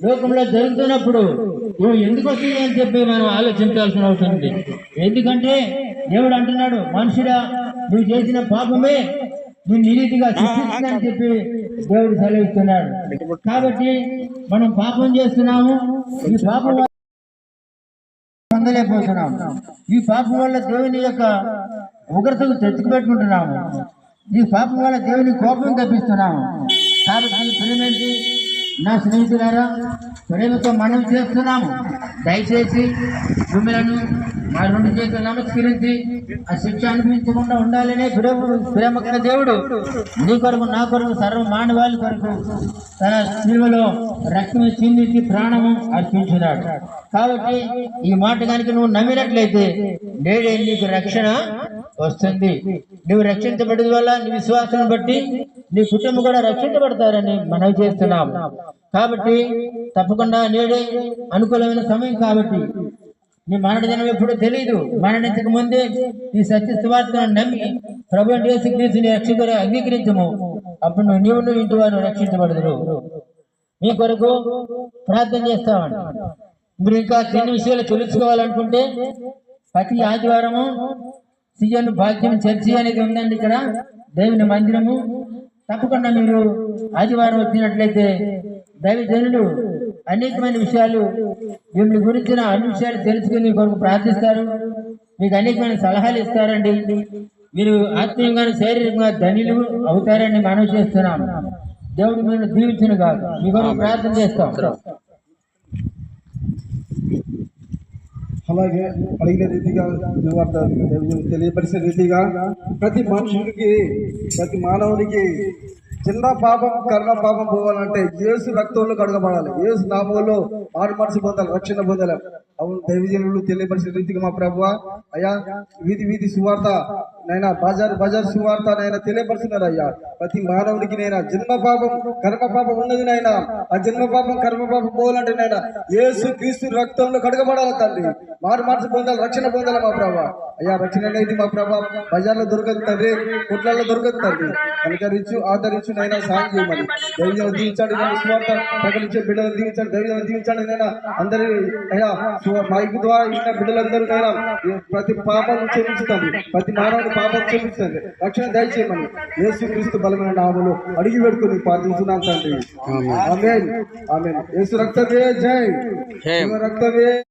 లోకంలో జరుగుతున్నప్పుడు నువ్వు ఎందుకు వస్తుంది అని చెప్పి మనం ఆలోచించాల్సిన అవసరం ఉంది. ఎందుకంటే దేవుడు అంటున్నాడు మనుషుడా నువ్వు చేసిన పాపమే నువ్వు నిరీతిగా శిక్షిస్తుందని చెప్పి దేవుడు సెలవిస్తున్నాడు. కాబట్టి మనం పాపం చేస్తున్నాము ఈ పాపం వల్ల ఈ పాపం వల్ల దేవుని యొక్క ఉగ్రతకు తెచ్చుకుపెట్టుకుంటున్నాము. ఈ పాపం వల్ల దేవుని కోపం తప్పిస్తున్నాము. కాబట్టి ప్రేమేంటి నా స్నేహితులారా ప్రేమతో మనం చేస్తున్నాము. దయచేసి భూములను మా రెండు చేతులు నమస్కరించి ఆ శిక్ష అనిపించకుండా ఉండాలనే ప్రేమ ప్రేమకర దేవుడు నీ కొరకు నా కొరకు సర్వ మానవాళి కొరకు తన శిలువలో రక్తము చిందించి ప్రాణము అర్పించినాడు కాబట్టి ఈ మాట కనుక నువ్వు నమ్మినట్లయితే నేడే నీకు రక్షణ వస్తుంది. నువ్వు రక్షించబడేది వల్ల నీ విశ్వాసం బట్టి నీ కుటుంబం కూడా రక్షించబడతారని మనవి చేస్తున్నాం. కాబట్టి తప్పకుండా నేడే అనుకూలమైన సమయం కాబట్టి నీ మరణ జనం ఎప్పుడో తెలియదు మరణించక ముందే ఈ సత్య సువార్తను నమ్మి ప్రభు యేసుక్రీస్తుని రక్షకుడు అంగీకరించము. అప్పుడు నువ్వు నీవు నువ్వు ఇంటి వారు రక్షించబడదురు. మీ కొరకు ప్రార్థన చేస్తామండి. మీరు ఇంకా చిన్న విషయాలు తెలుసుకోవాలనుకుంటే ప్రతి ఆదివారము సిఎన్ భాగ్యం చర్చి అనేది ఉందండి ఇక్కడ. దేవుని మందిరము. తప్పకుండా మీరు ఆదివారం వచ్చినట్లయితే దైవజనులు అనేకమైన విషయాలు మిమ్మల్ని గురించిన అన్ని విషయాలు తెలుసుకుని కొరకు ప్రార్థిస్తారు. మీకు అనేకమైన సలహాలు ఇస్తారండి. మీరు ఆత్మీయంగా శారీరకంగా ధనిలు అవుతారని మనం చేస్తున్నాం. దేవుడు మీరు దీవించిన కాదు మీ కొరకు ప్రార్థన చేస్తాం. అలాగే అడిగిన రీతిగా తెలియపరిచిన రీతిగా ప్రతి మనుషుడికి ప్రతి మానవునికి చిన్న పాపం కర్ణ పాపం పోవాలంటే యేసు రక్తంలో కడగబడాలి. యేసు నామంలో మారు మనసు పొందాలి రక్షణ పొందాలి. అవును దైవజనులు తెలియపరిచిన రీతిగా మా ప్రభు అయ్యా వీధి వీధి సువార్త నైనా బజార్ బజార్ సువార్త నైనా తెలియపరుస్తున్నారు అయ్యా. ప్రతి మానవునికి నైనా జన్మ పాపం కర్మ పాపం ఉన్నది నైనా. ఆ జన్మ పాపం కర్మ పాపం పోవాలంటే నైనా ఏసు క్రీస్తు రక్తంలో కడగబడాలి తండ్రి. మారు మనసు పొందాలి రక్షణ పొందాలి మా ప్రభా. అయ్యా రక్షణ అనేది మా ప్రభా. బజార్లో దొరకదు తండ్రి కుట్లలో దొరకదు తండ్రి. కనుకరించు ఆదరించు నైనా సాయం చేయమని. దైవం దీవించండి సువార్త ప్రకటించే బిడ్డలు దీవించండి దైవం దీవించండి నైనా. అందరి అయ్యా సు- మైక్ ద్వారా ఇచ్చిన బిడ్డలందరూ నైనా ప్రతి పాపం క్షమించుతుంది ప్రతి మానవుడు పాపం క్షమిస్తుంది రక్షణ దయచేయమని యేసు క్రీస్తు బలమైన నామములు అడిగి పెట్టుకుని ప్రార్థించున్నాం తండ్రి. ఆమెన్. ఆమెన్. యేసు రక్తమే జై. రక్తమే.